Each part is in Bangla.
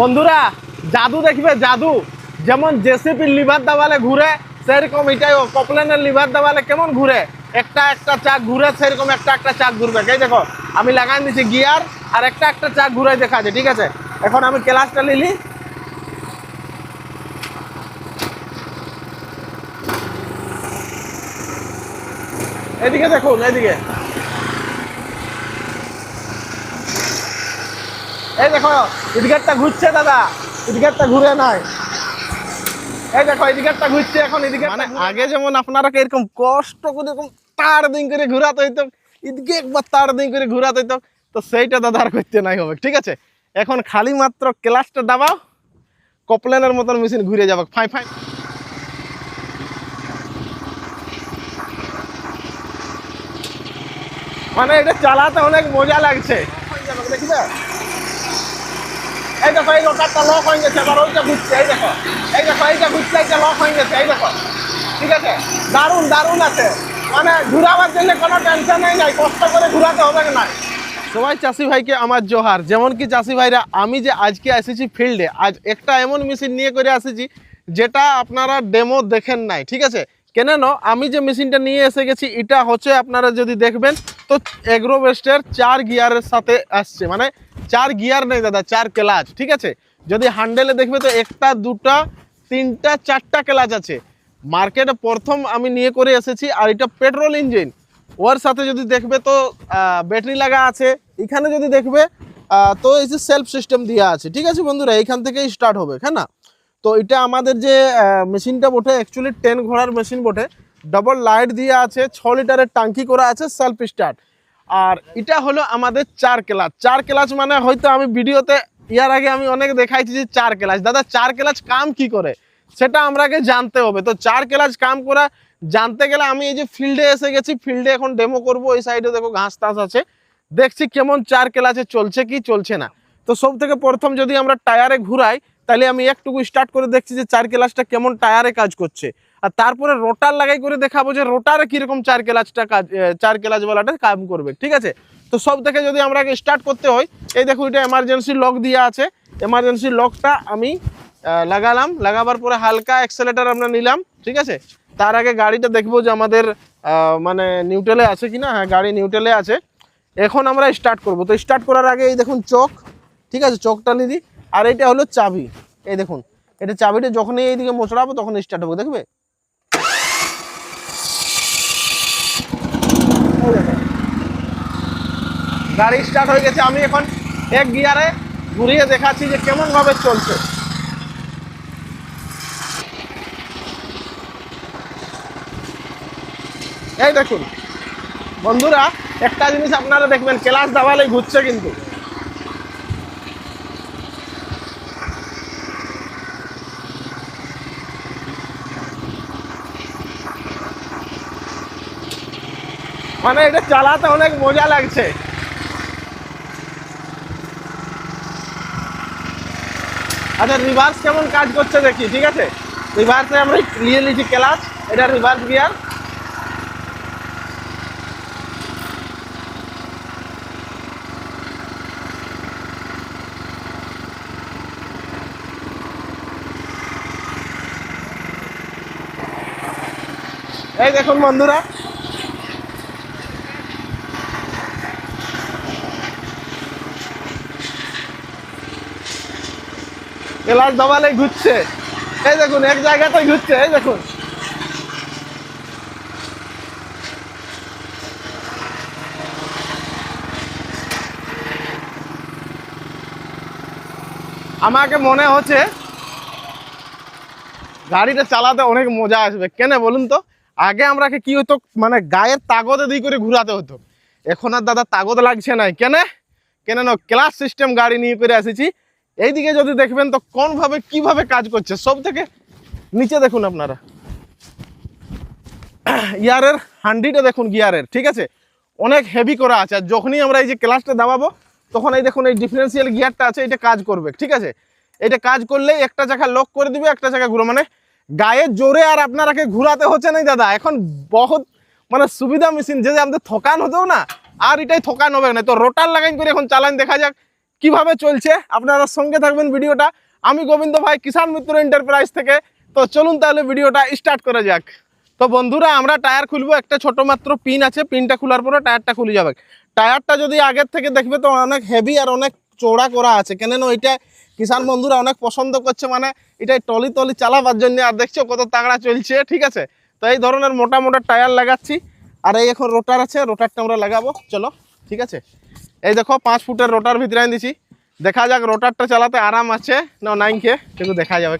বন্ধুরা, জাদু দেখবে, জাদু। যেমন জেসিপি লিভার দাবালে ঘুরে, সেরকম এটাই কপলেনের লিভার দাবালে কেমন ঘুরে? একটা একটা চাক ঘুরে, সেরকম একটা একটা চাক ঘুরবে। এই দেখো, আমি লাগাই দিচ্ছি গিয়ার, আর একটা একটা চাক ঘুরে দেখা ঠিক আছে? এখন আমি ক্লাসটা নিলি। এদিকে দেখুন, এদিকে। এই দেখো ইদিকেরটা ঘুরছে দাদা। ইদিকেরটা ঘুরে নাই। এই দেখো এদিকেরটা ঘুরছে এখন এদিকে মানে আগে যেমন আপনারা এরকম কষ্ট করে এরকম তার দিন করে ঘুরাতে হইতো এদিকে একবার তার দিন করে ঘুরাতে হইতো তো সেইটা দাদা আর করতে নাই হবে। ঠিক আছে? এখন খালি মাত্র ক্লাসটা দাবাও কপলেনের মতন মেশিন ঘুরে যাব। ফাই ফাই। মানে এটা চালাতে অনেক মজা লাগছে। দেখবে? এই দেখো এই লোকারটা লক হয়ে গেছে আবার ওইটা ঘুরছে এই দেখো। এই দেখো এইটা ঘুরছে এইটা লক হয়ে গেছে, এই দেখো। ঠিক আছে? দারুণ দারুণ আছে। মানে ঘুরাবার জন্য কোনো টেনশনই নাই কষ্ট করে ঘুরাতে হবে না সবাই চাষি ভাইকে আমার জোহার যেমন কি চাষি ভাইরা, আমি যে আজকে এসেছি ফিল্ডে, আজ একটা এমন মেশিন নিয়ে করে এসেছি, যেটা আপনারা ডেমো দেখেন নাই, ঠিক আছে? কেন আমি যে মেশিনটা নিয়ে এসে গেছি, এটা হচ্ছে আপনারা যদি দেখবেন তো এগ্রো বেস্টের চার গিয়ারের সাথে আসছে। মানে চার গিয়ার নেই দাদা, চার ক্লাচ, ঠিক আছে? যদি হ্যান্ডেলে দেখবে তো একটা, দুটা, তিনটা, চারটা ক্লাচ আছে। মার্কেটে প্রথম আমি নিয়ে করে এসেছি আর এটা পেট্রোল ইঞ্জিন। ওর সাথে যদি দেখবে তো ব্যাটারি লাগা আছে। এখানে যদি দেখবে তো এই যে সেলফ সিস্টেম দেওয়া আছে, ঠিক আছে বন্ধুরা? এইখান থেকেই স্টার্ট হবে হ্যাঁ না? তো এটা আমাদের যে মেশিনটা বটে অ্যাকচুয়ালি টেন ঘোড়ার মেশিন বটে। ডবল লাইট দিয়ে আছে, ছ লিটারের টাঙ্কি করা আছে সেলফ স্টার্ট আর এটা হলো আমাদের চার ক্লাচ। চার ক্লাচ মানে হয়তো আমি ভিডিওতে, ইয়ার আগে আমি অনেক দেখাইছি যে চার ক্লাচ। দাদা, চার ক্লাচ কাম কি করে? সেটা আমরাকে জানতে হবে। তো চার ক্লাচ কাম করা, জানতে গেলে আমি এই যে ফিল্ডে এসে গেছি ফিল্ডে এখন ডেমো করব, এই সাইডে দেখো ঘাস টাস আছে। দেখছি কেমন চার ক্লাচে চলছে কি চলছে না। তো সব থেকে প্রথম যদি আমরা টায়ারে ঘুরাই, তাহলে আমি একটুকু স্টার্ট করে দেখছি যে চার ক্লাচটা কেমন টায়ারে কাজ করছে। আর তারপরে রোটার লাগাই করে দেখাবো যে রোটারে কীরকম চার কেলাচটা কাজ চার ক্লাচ বলাটা কাম করবে, ঠিক আছে? তো সব থেকে যদি আমরা স্টার্ট করতে হয়, এই দেখো এটা এমার্জেন্সি লক দেওয়া আছে। এমার্জেন্সি লকটা আমি লাগালাম, লাগাবার পরে হালকা অ্যাক্সেলেটার আমরা নিলাম, ঠিক আছে? তার আগে গাড়িটা দেখব যে আমাদের মানে নিউট্রালে আছে কি না হ্যাঁ গাড়ি নিউট্রালে আছে। এখন আমরা স্টার্ট করব। তো স্টার্ট করার আগে এই দেখুন চক, ঠিক আছে? চকটা নিয়ে দিই আর এটা হলো চাবি। এই দেখুন, এটা চাবিটা যখনই এইদিকে মোচড়াবো তখন স্টার্ট হবে, দেখবে এই দেখো। গাড়ি স্টার্ট হয়ে গেছে। আমি এখন এক গিয়ারে ঘুরিয়ে দেখাচ্ছি যে কেমন ভাবে চলছে। এই দেখুন, বন্ধুরা, একটা জিনিস আপনারা দেখবেন ক্লাস দাবালে ঘুরছে কিন্তু। মানে এটা চালাতে অনেক মজা লাগছে। আচ্ছা রিভার্স কেমন কাজ করছে দেখি, ঠিক আছে? রিভার্সে আমরা নিয়ে নিয়েছি ক্লাচ এটা রিভার্স গিয়ার এই দেখুন বন্ধুরা ক্লাস দবালে ঘুরছে। এই দেখুন, এক জায়গাতে ঘুরছে, এই দেখুন। আমাকে মনে হচ্ছে গাড়িটা চালাতে অনেক মজা আসবে। কেন বলুন তো? আগে আমরাকে কি হতো মানে গায়ের তাগদে দিয়ে করে ঘুরাতে হতো। এখন আর দাদা তাগদ লাগছে না কেন? কেন ক্লাস সিস্টেম গাড়ি নিয়ে করে এসেছি। এইদিকে যদি দেখবেন, তো কোনভাবে কীভাবে কাজ করছে, সব থেকে নিচে দেখুন আপনারা। ইয়ারের হান্ডিটা দেখুন, গিয়ারের, ঠিক আছে? অনেক হেভি করা আছে, আর যখনই আমরা এই যে ক্লাসটা দাবাবো, তখন এই দেখুন, এই ডিফারেন্সিয়াল গিয়ারটা আছে, এটা কাজ করবে, ঠিক আছে? এটা কাজ করলেই একটা জায়গা লক করে দিবে, একটা জায়গা ঘুরো মানে গায়ে জোরে আর আপনারাকে ঘুরাতে হচ্ছে না, দাদা। এখন বহুত মানে সুবিধা মেশিন যে যে আমাদের থকান হতো না, আর এটাই থকান হবে না। তো রোটার লাগাইন করে এখন চালান দেখা যাক। কীভাবে চলছে? আপনারা সঙ্গে থাকবেন ভিডিওটা। আমি গোবিন্দ ভাই কিষান মিত্র এন্টারপ্রাইজ থেকে। তো চলুন তাহলে ভিডিওটা স্টার্ট করা যাক। তো বন্ধুরা, আমরা টায়ার খুলবো। একটা ছোট মাত্র পিন আছে। পিনটা খোলার পরে টায়ারটা খুলে যাবে। টায়ারটা যদি আগের থেকে দেখবে তো অনেক হেভি আর অনেক চৌড়া করা আছে। কেন ওইটা কিষান বন্ধুরা অনেক পছন্দ করছে। মানে এটাই টলি টলি চালাবার জন্য। আর দেখছ কত তাগড়া চলছে, ঠিক আছে? তো এই ধরনের মোটা মোটা টায়ার লাগাচ্ছি। আর এই এখন রোটার আছে। রোটারটা আমরা লাগাবো। চলো, ঠিক আছে? এই দেখো, পাঁচ ফুটের রোটার ভিতরে আনি দিছি। দেখা যাক, রোটারটা চালাতে আরাম আছে। না নাইন কে, কিন্তু দেখা যাবে।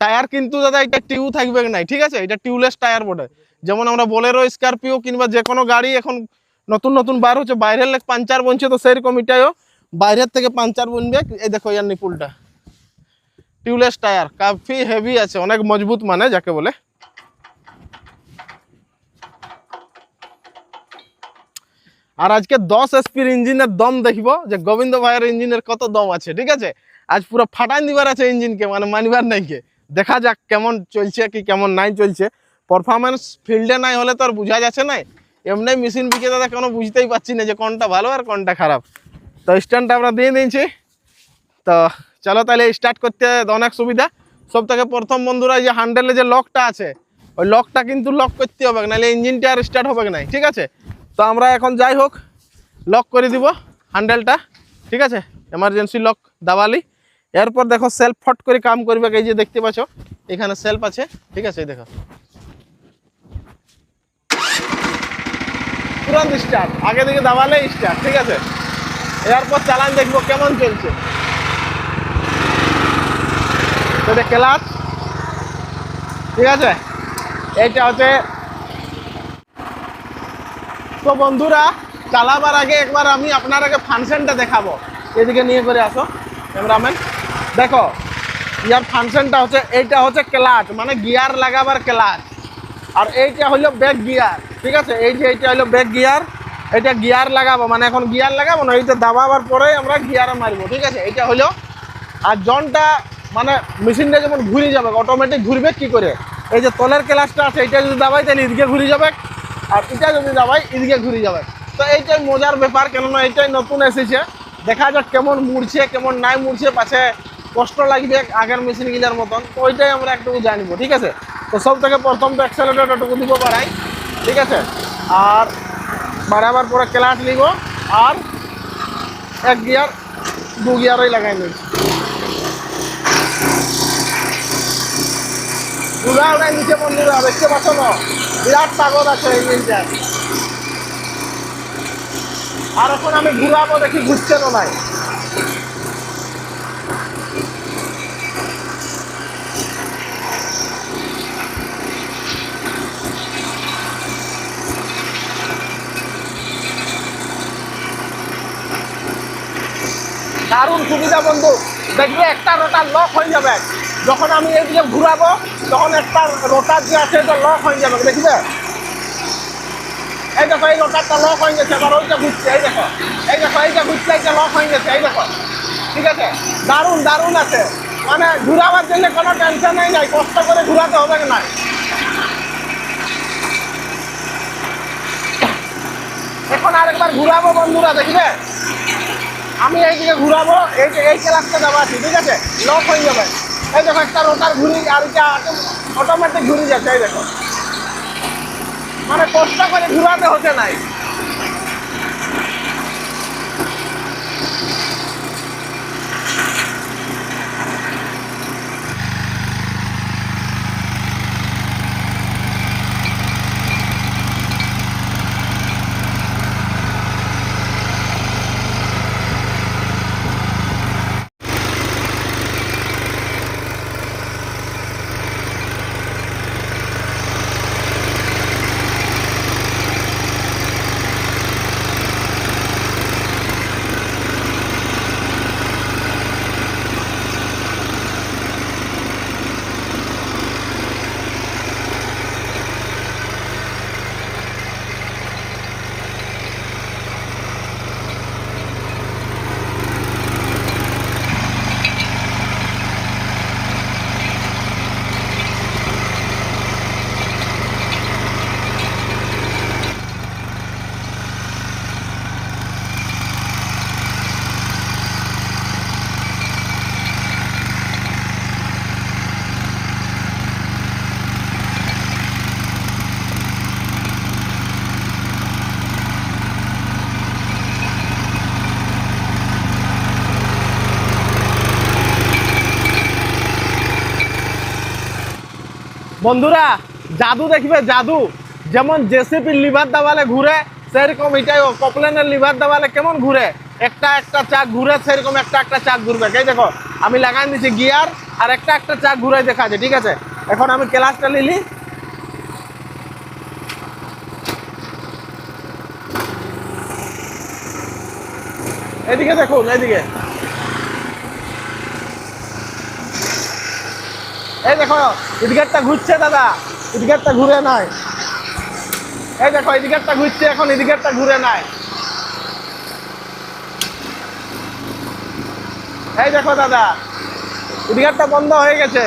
টায়ার কিন্তু দাদা, এটা টিউ থাকবে নাই? ঠিক আছে? এটা টিউলেস টায়ার বটে। যেমন আমরা বোলেরো, স্করপিও কিংবা যে কোনো গাড়ি এখন নতুন নতুন বার হচ্ছে, বাইরের লেগ পাঞ্চার বনছে তো সেরকম এটাও বাইরের থেকে পাঞ্চার বনবে, এই দেখো, ইয়ার নিপুলটা। টিউলেস টায়ার, কাফি হেভি আছে, অনেক মজবুত মানে যাকে বলে। আর আজকে দশ এসপির ইঞ্জিনের দম দেখব যে গোবিন্দ ভাইয়ের ইঞ্জিনের কত দম আছে, ঠিক আছে? আজ পুরো ফাটাই দিবার আছে ইঞ্জিনকে মানে মানিবার নাই কে। দেখা যাক কেমন চলছে কি কেমন নাই চলছে। পারফরমেন্স ফিল্ডে নাই হলে তো আর বোঝা যাচ্ছে নাই এমনি মেশিন বিকে দাদা কোনো বুঝতেই পারছি না যে কোনটা ভালো আর কোনটা খারাপ। তো স্ট্যান্ডটা আমরা দিয়ে দিয়েছি। তো চলো তাহলে স্টার্ট করতে অনেক সুবিধা। সব থেকে প্রথম বন্ধুরা যে হ্যান্ডেলে যে লকটা আছে, ওই লকটা কিন্তু লক করতে হবে, নাহলে ইঞ্জিনটা আর স্টার্ট হবে না, ঠিক আছে? তো আমরা এখন যাই হোক লক করে দিব হ্যান্ডেলটা ঠিক আছে? এমার্জেন্সি লক দাবালি এরপর দেখো সেলফ ফট করে কাম করবে, এই যে দেখতে পাচ্ছ, এখানে সেলফ আছে, ঠিক আছে দেখো। তুরন্ত স্টার্ট আগে দিকে দাবালে স্টার্ট ঠিক আছে? এরপর চালান দেখব কেমন চলছে। এটা ক্লাচ ঠিক আছে? এইটা হচ্ছে তো বন্ধুরা, চালাবার আগে একবার আমি আপনার আগে ফাংশনটা দেখাবো। এদিকে নিয়ে করে আসো, ক্যামেরাম্যান। দেখো, ইয়ার ফাংশনটা হচ্ছে, এইটা হচ্ছে ক্লাচ মানে গিয়ার লাগাবার ক্লাচ। আর এইটা হলো ব্যাক গিয়ার, ঠিক আছে? এই যে এইটা হলো ব্যাক গিয়ার এটা গিয়ার লাগাবো মানে এখন গিয়ার লাগাবো, না, এইটা দাবাবার পরেই আমরা গিয়ারে মারবো, ঠিক আছে? এটা হলো, আর জনটা মানে মেশিনটা যেমন ঘুরে যাবে অটোমেটিক ঘুরবে কি করে? এই যে তলের ক্লাসটা আছে, এইটা যদি দাবাই, তাহলে এদিকে ঘুরে যাবে। আর এটা যদি যাবাই, এদিকে ঘুরে যাবে তো এইটাই মজার ব্যাপার, কেননা এইটাই নতুন এসেছে। দেখা যাক কেমন মুড়ছে, কেমন নাই মুড়ছে, পাছে কষ্ট লাগবে আগের মেশিন মেশিনগুলোর মতন। তো ওইটাই আমরা একটু জানব, ঠিক আছে? তো সব থেকে প্রথম তো অ্যাক্সেলেটারটুকু দিব বাড়াই, ঠিক আছে? আর বাড়াবার পরে ক্লাস নিব, আর এক গিয়ার দু গিয়ারই লাগাই নিচ্ছি উড়া, উড়াই নিচে বন্ধুরা দেখতে পাচ্ছ না বিরাট তাগত আছে এই ইঞ্জিনটা আর এখন আমি ঘুরাবো দেখি ঘুরছে তো নাই। দারুণ সুবিধা বন্ধু। দেখবে একটা রোটার লক হয়ে যাবে। যখন আমি এইদিকে ঘুরাবো তখন একটা রোটার যে আছে এটা লক হয়ে যাবে দেখবে এই দেখো, এই রোটারটা লক হয়ে গেছে এবার ওইটা ঘুরছে এই দেখো। এই দেখো, এইটা ঘুরছে এইটা লক হয়ে গেছে, এই দেখো। ঠিক আছে? দারুণ দারুণ আছে। মানে ঘুরাবার জন্য কোনো টেনশন নেই নাই কষ্ট করে ঘুরাতে হবে না এখন আরেকবার ঘুরাবো বন্ধুরা দেখবে আমি এইদিকে ঘুরাবো এই এই ক্লাসটা দেওয়া আছে, ঠিক আছে? লক হয়ে যাবে। এই দেখো, একটা রোটার ঘুরি, আর এটা অটোমেটিক ঘুরি যাচ্ছে, এই দেখো। মানে কষ্ট করে ঘুরাতে হতে নাই। বন্ধুরা, জাদু দেখবে, জাদু। যেমন জেসিপি লিভার দাবালে ঘুরে, সেরকম এটাই কপলেনের লিভার দাবালে কেমন ঘুরে? একটা একটা চাক ঘুরে, সেরকম একটা একটা চাক ঘুরবে। এই দেখো, আমি লাগাই দিচ্ছি গিয়ার, আর একটা একটা চাক ঘুরে দেখা আছে ঠিক আছে? এখন আমি ক্লাসটা নিলি। এদিকে দেখুন, এদিকে। এই দেখো ইদিকেরটা ঘুরছে দাদা। ইদিকেরটা ঘুরে নাই। এই দেখো এদিকেরটা ঘুরছে এখন এদিকেরটা ঘুরে নাই। এই দেখো দাদা ইদিকেরটা বন্ধ হয়ে গেছে।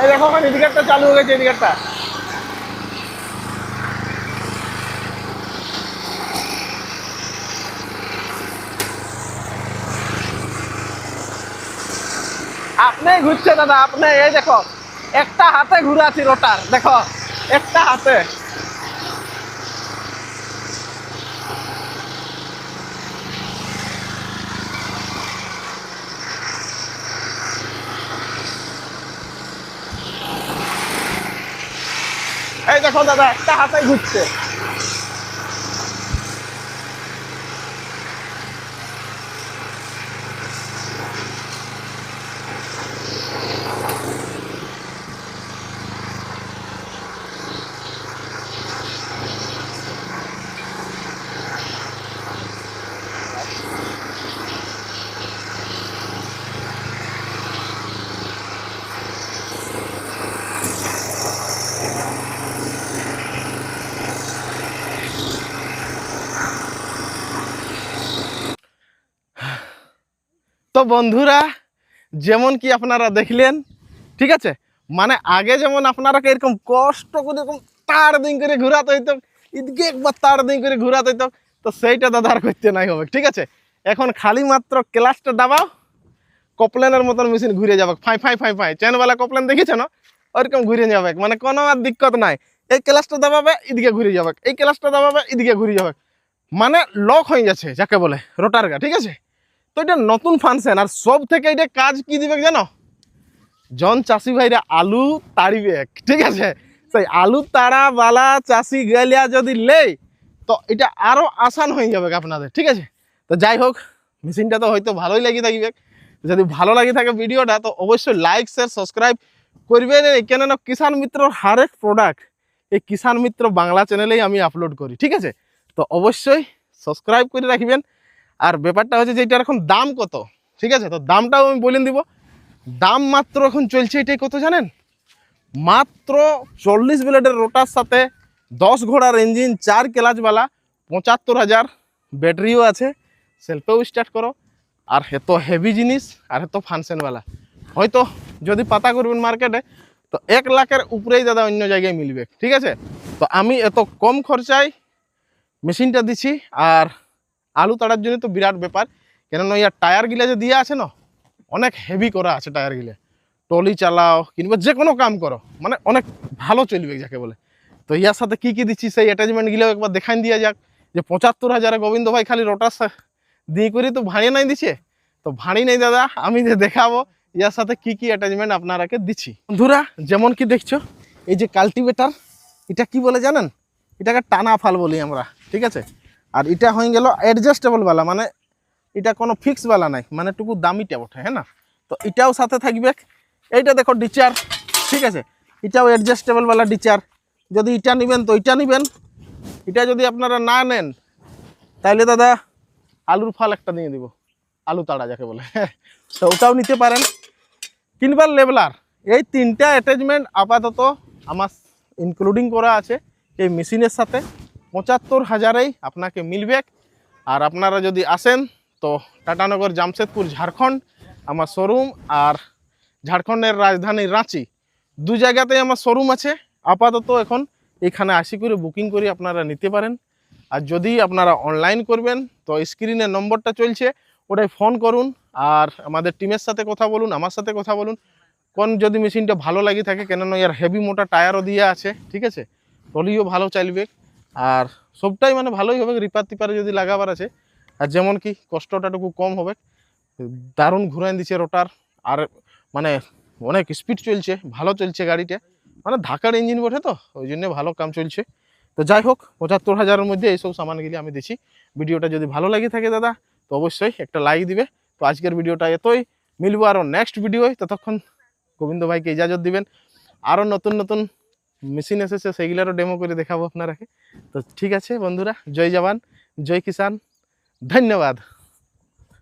এই দেখো এখন ইদিকেরটা চালু হয়ে গেছে এদিকেরটা আপনি ঘুরছে দাদা, আপনি এই দেখো, একটা হাতে ঘুরাছি রোটার, দেখো, একটা হাতে। এই দেখো দাদা, একটা হাতে ঘুরছে। তো বন্ধুরা, যেমন কি আপনারা দেখলেন, ঠিক আছে? মানে আগে যেমন আপনারা এরকম কষ্ট করে এরকম তার দিন করে ঘুরাতে হইতো এদিকে একবার তার দিন করে ঘুরাতে হইতো, তো সেইটা দাদা আর করতে নাই হবে, ঠিক আছে? এখন খালি মাত্র ক্লাসটা দাবাও, কপলেনের মতন মেশিন ঘুরে যাবে, ফাই ফাই ফাই ফাই, চেনওয়ালা কপলেন দেখেছে না? ওরকম ঘুরে যাবে মানে কোনো আর দিক্কত নাই। এই ক্লাসটা দাবাবে এদিকে ঘুরে যাবে, এই ক্লাসটা দাবাবে এদিকে ঘুরে যাবে মানে লক হয়ে যাচ্ছে, যাকে বলে রোটারগা, ঠিক আছে? তো এটা নতুন ফাংশন, আর সব থেকে এটা কাজ কি দিবে জানো? জন চাষি ভাইরা আলু তাড়িবে, ঠিক আছে? সেই আলু তাড়া বালা চাষি গেলিয়া যদি লেই, তো এটা আরও আসান হয়ে যাবে আপনাদের, ঠিক আছে? তো যাই হোক, মেশিনটা তো হয়তো ভালোই লাগি থাকবে। যদি ভালো লাগি থাকে ভিডিওটা, তো অবশ্যই লাইক শেয়ার সাবস্ক্রাইব করবেন। কেননা কিষান মিত্র হারেক প্রোডাক্ট এই কিষান মিত্র বাংলা চ্যানেলেই আমি আপলোড করি, ঠিক আছে? তো অবশ্যই সাবস্ক্রাইব করে রাখবেন। আর ব্যাপারটা হচ্ছে যে এটার এখন দাম কত? ঠিক আছে? তো দামটাও আমি বলে দিব। দাম মাত্র এখন চলছে এটাই কত জানেন? মাত্র চল্লিশ ব্লেডের রোটার সাথে দশ ঘোড়ার ইঞ্জিন, চার ক্লাচওয়ালা পঁচাত্তর হাজার ব্যাটারিও আছে। সেলফেও স্টার্ট করো। আর এত হেভি জিনিস, আর এত ফাংশনওয়ালা হয়তো যদি পাতা করবেন মার্কেটে তো এক লাখের উপরেই দাদা অন্য জায়গায় মিলবে। ঠিক আছে? তো আমি এত কম খরচায় মেশিনটা দিচ্ছি আর আলু তাড়ার জন্য তো বিরাট ব্যাপার। কেননা ইয়ার টায়ারগুলা যে দিয়ে আছে না, অনেক হেভি করা আছে টায়ারগুলা টলি চালাও, কিংবা যে কোনো কাম করো মানে অনেক ভালো চলবে যাকে বলে। তো ইয়ার সাথে কি কি দিচ্ছি সেই অ্যাটাচমেন্টগুলো একবার দেখান দিয়া যাক। যে পঁচাত্তর হাজারে গোবিন্দ ভাই খালি রোটার দিয়ে করে তো ভাড়ি নাই দিছে? তো ভাঁড়ি নেই দাদা, আমি যে দেখাবো, ইয়ার সাথে কি কি অ্যাটাচমেন্ট আপনারাকে দিচ্ছি। বন্ধুরা, যেমন কি দেখছ, এই যে কাল্টিভেটার এটা কি বলে জানেন? এটাকে টানা ফাল বলি আমরা, ঠিক আছে? আর এটা হয়ে গেল অ্যাডজাস্টেবল বালা মানে এটা কোনো ফিক্স বালা নাই মানে টুকু দামিটা ওঠে হ্যাঁ না? তো এটাও সাথে থাকবে। এইটা দেখো ডিচার ঠিক আছে? এটাও অ্যাডজাস্টেবল বালা ডিচার যদি এটা নেবেন তো এটা নেবেন। এটা যদি আপনারা না নেন তাহলে দাদা আলুর ফাল একটা নিয়ে দিব। আলু তাড়া যাকে বলে তো ওটাও নিতে পারেন। কিনবার লেবলার এই তিনটা অ্যাটাচমেন্ট আপাতত আমার ইনক্লুডিং করা আছে এই মেশিনের সাথে। পঁচাত্তর হাজারেই আপনাকে মিলবে। আর আপনারা যদি আসেন, তো টাটানগর জামশেদপুর, ঝাড়খণ্ড, আমার শোরুম আর ঝাড়খণ্ডের রাজধানী রাঁচি। দু জায়গাতেই আমার শোরুম আছে। আপাতত এখন এখানে আসি করে বুকিং করে আপনারা নিতে পারেন। আর যদি আপনারা অনলাইন করবেন, তো স্ক্রিনে নম্বরটা চলছে, ওটাই ফোন করুন আর আমাদের টিমের সাথে কথা বলুন, আমার সাথে কথা বলুন। কোন যদি মেশিনটা ভালো লাগে থাকে, কেননা এর হেভি মোটা টায়ারও দিয়ে আছে, ঠিক আছে? টলিও ভালো চাইবে। আর সবটাই মানে ভালোই হবে, রিপার টিপারে যদি লাগাবার আছে। আর যেমন কি কষ্টটাটুকু কম হবে। দারুণ ঘুরাই দিচ্ছে রোটার, আর মানে অনেক স্পিড চলছে, ভালো চলছে গাড়িটা। মানে ধাকার ইঞ্জিন বটে তো, ওই জন্য ভালো কাম চলছে। তো যাই হোক, পঁচাত্তর হাজারের মধ্যে এইসব সামানগুলি আমি দিচ্ছি ভিডিওটা যদি ভালো লাগে থাকে দাদা, তো অবশ্যই একটা লাইক দিবে। তো আজকের ভিডিওটা এতই, মিলবো আরও নেক্সট ভিডিওয় ততক্ষণ গোবিন্দ ভাইকে ইজাজত দিবেন। আরও নতুন নতুন মেশিন এসেছে, সেইগুলারও ডেমো করে দেখাবো আপনারাকে। তো ঠিক আছে বন্ধুরা, জয় জওয়ান, জয় কিষান ধন্যবাদ।